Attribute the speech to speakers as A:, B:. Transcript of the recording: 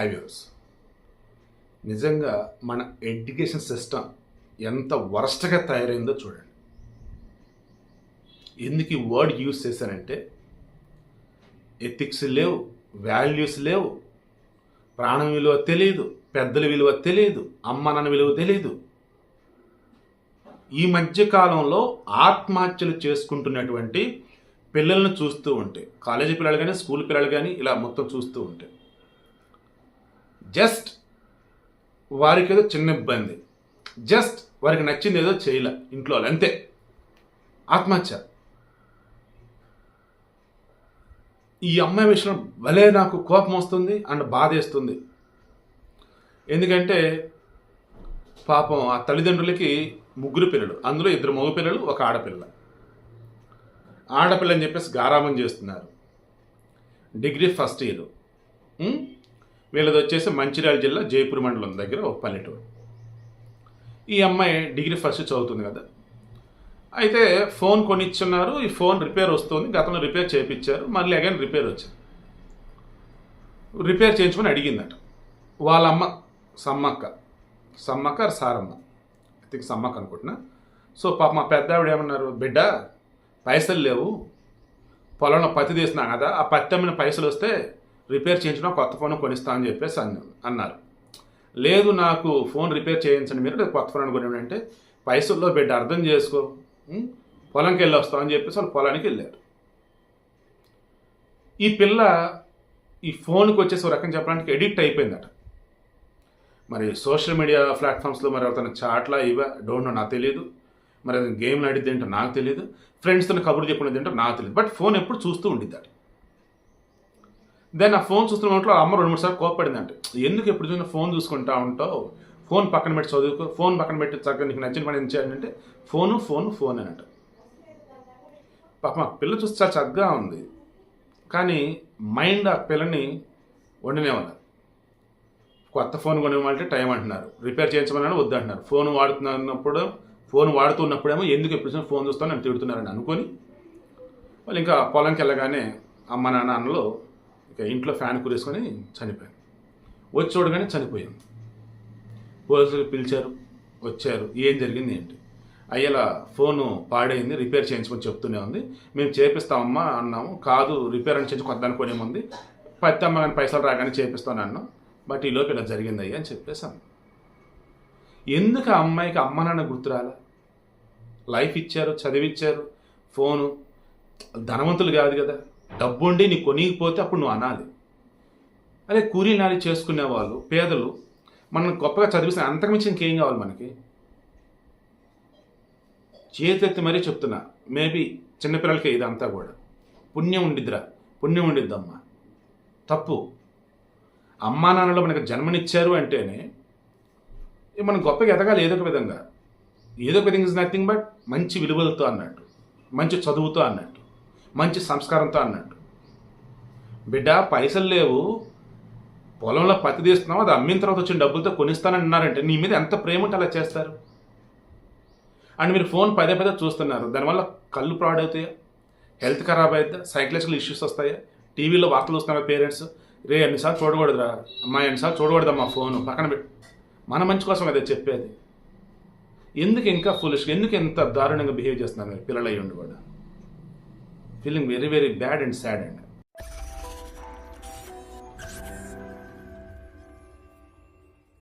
A: Highways నిజంగా మన education system ఎంత వరస్ట్గా తయారైందో చూడండి. ఎందుకు ఈ వర్డ్ యూజ్ చేశానంటే ఎథిక్స్ లేవు వాల్యూస్ లేవు ప్రాణం విలువ తెలియదు పెద్దల విలువ తెలియదు అమ్మ నాన్న విలువ తెలియదు ఈ మధ్య కాలంలో ఆత్మహత్యలు చేసుకుంటున్నటువంటి పిల్లలను చూస్తూ ఉంటే కాలేజీ పిల్లలు కానీ స్కూల్ పిల్లలు కానీ ఇలా మొత్తం చూస్తూ ఉంటే జస్ట్ వారికి ఏదో చిన్న ఇబ్బంది. జస్ట్ వారికి నచ్చింది ఏదో చేయలే ఇంట్లో వాళ్ళు. అంతే. ఆత్మహత్య. ఈ అమ్మాయి విషయం భలే నాకు కోపం వస్తుంది అండ్ బాధేస్తుంది ఎందుకంటే పాపం ఆ తల్లిదండ్రులకి ముగ్గురు పిల్లలు అందులో ఇద్దరు మగ పిల్లలు ఒక ఆడపిల్ల. ఆడపిల్ల అని చెప్పేసి గారాబం చేస్తున్నారు. Degree first year. వీళ్ళది వచ్చేసి మంచిర్యాల జిల్లా జైపూర్ మండలం దగ్గర ఒక పల్లెటూరు. ఈ అమ్మాయి డిగ్రీ ఫస్ట్ చదువుతుంది కదా. అయితే ఫోన్ కొనిచ్చున్నారు ఈ ఫోన్ రిపేర్ వస్తుంది గతంలో రిపేర్ చేయించారు మళ్ళీ అగైన్ రిపేర్ వచ్చింది. రిపేర్ చేయించుకొని అడిగిందట. వాళ్ళమ్మ సమ్మక్క సమ్మక్క సారమ్మ? ఐ థింక్ సమ్మక్క అనుకుంటున్నా. సో పాప మా పెద్ద ఆవిడ ఏమన్నారు బిడ్డ పైసలు లేవు పొలంలో పత్తి తీసినా కదా ఆ పత్తి అమ్మిన పైసలు వస్తే రిపేర్ చేయించడం కొత్త ఫోన్ కొనిస్తా అని చెప్పేసి అన్న- అన్నారు. లేదు నాకు ఫోన్ రిపేర్ చేయించండి మీరు కొత్త ఫోన్ కొనివ్వండి అంటే పైసల్లో బిడ్డ అర్థం చేసుకో పొలంకి వెళ్ళి వస్తాం అని చెప్పేసి వాళ్ళు పొలానికి వెళ్ళారు. ఈ పిల్ల ఈ ఫోన్కి వచ్చేసి ఒక రకం చెప్పడానికి ఎడిక్ట్ అయిపోయిందట. మరి సోషల్ మీడియా ప్లాట్ఫామ్స్లో మరి అతను చాట్లా ఇవా డోంట్ నో నాకు తెలియదు మరి అతను గేమ్లు ఆడిద్ది ఏంటో నాకు తెలియదు ఫ్రెండ్స్తో కబుర్లు చెప్పుకునేది ఏంటో నాకు తెలియదు బట్ ఫోన్ ఎప్పుడు చూస్తూ ఉండిద్దాడు దెన్ ఆ ఫోన్ చూస్తున్న మొదట్లో అమ్మ రెండు మూడు సార్లు కోప్పడిందంటే. ఎందుకు ఎప్పుడు చూసినా ఫోన్ చూసుకుంటా ఉంటావు? ఫోన్ పక్కన పెట్టి చదువుకో ఫోన్ పక్కన పెట్టి చక్కగా నీకు నచ్చిన పని ఏం చేయాలంటే ఫోను ఫోన్ ఫోన్ అని అంట. పాప పిల్ల చూస్తే చాలా చక్కగా ఉంది. కానీ మైండ్ ఆ పిల్లని వండినేవాళ్ళు కొత్త ఫోన్ కొనివ్వమంటే టైం అంటున్నారు. రిపేర్ చేయించమని వద్దు అంటున్నారు. ఫోన్ వాడుతున్నప్పుడు ఫోన్ వాడుతున్నప్పుడేమో ఎందుకు ఎప్పుడు చూసినా ఫోన్ చూస్తాను నన్ను తిడుతున్నారని అనుకొని వాళ్ళు ఇంకా పొలంకి వెళ్ళగానే అమ్మ నాన్న అన్నలో ఇక ఇంట్లో ఫ్యాన్ కురేసుకొని చనిపోయాను వచ్చి చూడగానే చనిపోయాను పోలీసులు పిలిచారు వచ్చారు. ఏం జరిగింది ఏంటి? అయ్యేలా ఫోను పాడైంది రిపేర్ చేయించుకొని చెప్తూనే ఉంది. మేము చేపిస్తామమ్మా అన్నాము. కాదు రిపేర్ అని చేయించి కొత్త కొనేముంది పత్తి అమ్మ కానీ పైసలు రాగానే చేపిస్తాను అన్నాం. బట్ ఈ లోపు ఇలా జరిగింది అయ్యా అని చెప్పేసాను ఎందుకు ఆ అమ్మాయికి అమ్మ నాన్న గుర్తురాలా లైఫ్ ఇచ్చారు చదివిచ్చారు ఫోను. ధనవంతులు కాదు కదా. డబ్బు ఉండి నీ కొనిగిపోతే అప్పుడు నువ్వు అనాలి. అదే కూలీ నాలి చేసుకునే వాళ్ళు పేదలు మనం గొప్పగా చదివిస్తే అంతకుమించి ఇంకేం కావాలి మనకి? చేతెత్తి మరీ చెప్తున్నా మేబీ చిన్నపిల్లలకి ఇదంతా కూడా. పుణ్యం ఉండిద్దిరా పుణ్యం ఉండిద్దమ్మా. తప్పు. అమ్మా నాన్నలో మనకు జన్మనిచ్చారు అంటేనే మనం గొప్పగా ఎదగాలి ఏదో ఒక విధంగా. ఏదో ఒక విధంగా ఇస్ నథింగ్ బట్ మంచి విలువలతో అన్నట్టు మంచి చదువుతో అన్నట్టు. మంచి సంస్కారంతో అన్నట్టు బిడ్డ పైసలు లేవు. పొలంలో పత్తి తీస్తున్నావు అది అమ్మిన తర్వాత వచ్చిన డబ్బులతో కొనిస్తానన్నారంటే నీ మీద ఎంత ప్రేమ ఉంటే అలా చేస్తారు? అండ్ మీరు ఫోన్ పదే పదే చూస్తున్నారు. దానివల్ల కళ్ళు ప్రాడ్ అవుతాయా? హెల్త్ ఖరాబ్ అవుతుందా సైకలాజికల్ ఇష్యూస్ వస్తాయా? టీవీలో వార్తలు చూస్తున్నారు పేరెంట్స్. రే ఎన్నిసార్లు చూడకూడదురా? అమ్మాయి ఎన్నిసార్లు చూడకూడదమ్మా ఫోన్? పక్కన పెట్టి మన మంచి కోసం అదే చెప్పేది. ఎందుకు ఇంకా ఫులిష్ ఎందుకు ఎంత దారుణంగా బిహేవ్ చేస్తున్నారు? పిల్లలు అయ్యి ఉండి కూడా. feeling very, very bad and saddened.